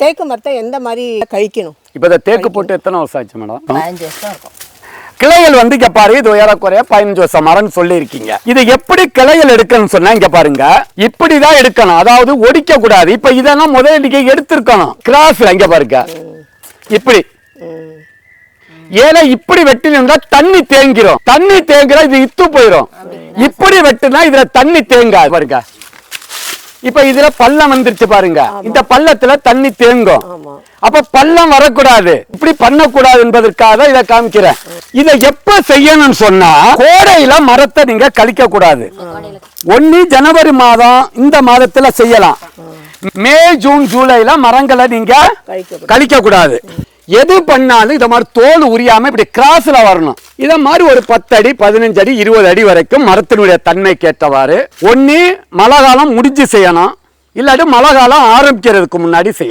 தேக்கு மரத்தை எந்த மாதிரி கழிக்கணும்? இப்போ இந்த தேக்கு போட்டு எத்தனை வருஷம் ஆச்சு மேடம்? பதினஞ்சு வருஷம் இருக்கும். கிளைகள் வந்து இங்க பாரு இது ஏறக்குறைய பதினஞ்சு வருஷம் மரம்னு சொல்லி இருக்கீங்க இது எப்படி கிளைகள் எடுக்கணும்னு சொன்னா இங்க பாருங்க இப்படிதான் எடுக்கணும். அதாவது ஒடிக்க கூடாது. இப்ப இதெல்லாம் முதலடிக்க எடுத்திருக்கணும். கிராஸ்ல இங்க பாருங்க. இப்படி. ஏன்னா இப்படி வெட்டினா தண்ணி தேங்கிரும். தண்ணி தேங்குற இது இத்து போயிடும் இப்படி வெட்டுனா இதுல தண்ணி தேங்காது பாருங்க. இப்ப இதுல பள்ளம் வந்துருச்சு பாருங்க. இந்த பள்ளத்துல தண்ணி தேங்கும். அப்ப பள்ளம் வரக்கூடாது. இப்படி பண்ணக்கூடாது என்பதற்காக தான் இதை காமிக்கிறேன். இதை எப்ப செய்யணும்னு சொன்னா கோடையில மரத்தை நீங்க கழிக்க கூடாது ஒன்னு ஜனவரி மாதம் இந்த மாதத்துல செய்யலாம். மே ஜூன் ஜூலைல மரங்களை நீங்க கழிக்க கூடாது எது பண்ணாலும் இதை மாதிரி தோல் உரியாமல் இப்படி கிராஸில் வரணும். இதை மாதிரி ஒரு பத்து அடி பதினஞ்சு அடி இருபது அடி வரைக்கும் மரத்தினுடைய தன்மை கேட்டவாறு ஒன்று மழை காலம் முடிஞ்சு செய்யணும். இல்லாட்டி மழை காலம் ஆரம்பிக்கிறதுக்கு முன்னாடி செய்யணும்.